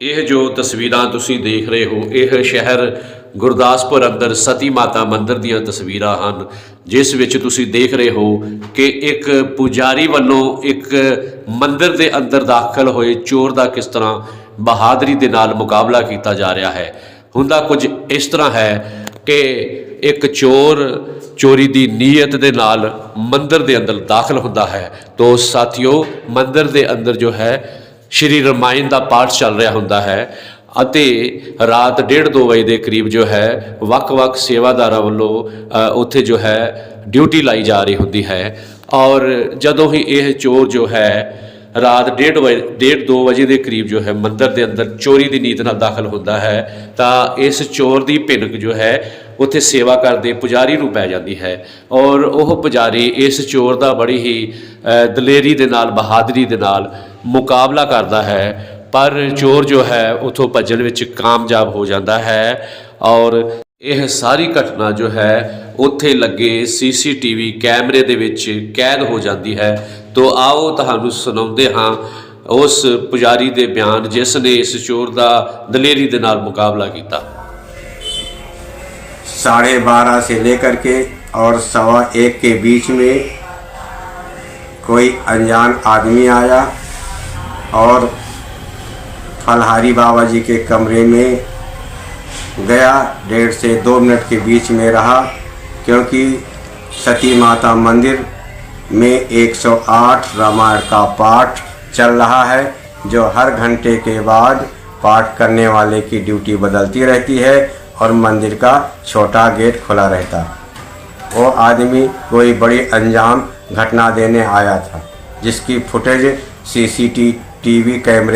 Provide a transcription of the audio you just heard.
ਇਹ ਜੋ ਤਸਵੀਰਾਂ ਤੁਸੀਂ ਦੇਖ ਰਹੇ ਹੋ, ਇਹ ਸ਼ਹਿਰ ਗੁਰਦਾਸਪੁਰ ਅੰਦਰ ਸਤੀ ਮਾਤਾ ਮੰਦਿਰ ਦੀਆਂ ਤਸਵੀਰਾਂ ਹਨ, ਜਿਸ ਵਿੱਚ ਤੁਸੀਂ ਦੇਖ ਰਹੇ ਹੋ ਕਿ ਇੱਕ ਪੁਜਾਰੀ ਵੱਲੋਂ ਇੱਕ ਮੰਦਿਰ ਦੇ ਅੰਦਰ ਦਾਖਲ ਹੋਏ ਚੋਰ ਦਾ ਕਿਸ ਤਰ੍ਹਾਂ ਬਹਾਦਰੀ ਦੇ ਨਾਲ ਮੁਕਾਬਲਾ ਕੀਤਾ ਜਾ ਰਿਹਾ ਹੈ। ਹੁੰਦਾ ਕੁਝ ਇਸ ਤਰ੍ਹਾਂ ਹੈ ਕਿ ਇੱਕ ਚੋਰ ਚੋਰੀ ਦੀ ਨੀਅਤ ਦੇ ਨਾਲ ਮੰਦਿਰ ਦੇ ਅੰਦਰ ਦਾਖਲ ਹੁੰਦਾ ਹੈ। ਤੋ ਸਾਥੀਓ, ਮੰਦਿਰ ਦੇ ਅੰਦਰ ਜੋ ਹੈ ਸ਼੍ਰੀ ਰਮਾਇਣ ਦਾ ਪਾਠ ਚੱਲ ਰਿਹਾ ਹੁੰਦਾ ਹੈ ਅਤੇ ਰਾਤ 1:30 2 ਵਜੇ ਦੇ ਕਰੀਬ ਜੋ ਹੈ, ਵੱਖ-ਵੱਖ ਸੇਵਾਦਾਰਾਂ ਵੱਲੋਂ ਉੱਥੇ ਜੋ ਹੈ, ਡਿਊਟੀ ਲਾਈ ਜਾ ਰਹੀ ਹੁੰਦੀ ਹੈ। ਔਰ ਜਦੋਂ ਹੀ ਇਹ ਚੋਰ ਜੋ ਹੈ, ਰਾਤ 1:30 ਵਜੇ 1:30 2 ਵਜੇ ਦੇ ਕਰੀਬ ਜੋ ਹੈ, ਮੰਦਰ ਦੇ ਅੰਦਰ ਚੋਰੀ ਦੀ ਨੀਤ ਨਾਲ ਦਾਖਲ ਹੁੰਦਾ ਹੈ, ਤਾਂ ਇਸ ਚੋਰ ਦੀ ਭਿੰਨਕ ਜੋ ਹੈ, ਉੱਥੇ ਸੇਵਾ ਕਰਦੇ ਪੁਜਾਰੀ ਨੂੰ ਪੈ ਜਾਂਦੀ ਹੈ। ਔਰ ਉਹ ਪੁਜਾਰੀ ਇਸ ਚੋਰ ਦਾ ਬੜੀ ਹੀ ਦਲੇਰੀ ਦੇ ਨਾਲ, ਬਹਾਦਰੀ ਦੇ ਨਾਲ ਮੁਕਾਬਲਾ ਕਰਦਾ ਹੈ ਪਰ ਚੋਰ ਜੋ ਹੈ ਉਥੋਂ ਭੱਜਣ ਵਿੱਚ ਕਾਮਯਾਬ ਹੋ ਜਾਂਦਾ ਹੈ ਔਰ ਇਹ ਸਾਰੀ ਘਟਨਾ ਜੋ ਹੈ ਉੱਥੇ ਲੱਗੇ ਸੀਸੀਟੀਵੀ ਕੈਮਰੇ ਦੇ ਵਿੱਚ ਕੈਦ ਹੋ ਜਾਂਦੀ ਹੈ ਤੋ ਆਓ ਤੁਹਾਨੂੰ ਸੁਣਾਉਂਦੇ ਹਾਂ ਉਸ ਪੁਜਾਰੀ ਦੇ ਬਿਆਨ ਜਿਸ ਨੇ ਇਸ ਚੋਰ ਦਾ ਦਲੇਰੀ ਦੇ ਨਾਲ ਮੁਕਾਬਲਾ ਕੀਤਾ साढ़े बारह से लेकर के और सवा एक के बीच में कोई अनजान आदमी आया और फलहारी बाबा जी के कमरे में गया, डेढ़ से दो मिनट के बीच में रहा, क्योंकि सती माता मंदिर में 108 रामायण का पाठ चल रहा है, जो हर घंटे के बाद पाठ करने वाले की ड्यूटी बदलती रहती है और मंदिर का छोटा गेट खुला रहता। वो आदमी कोई बड़ी अंजाम घटना देने आया था, जिसकी फुटेज ਟੀਵੀ ਕੈਮਰੇ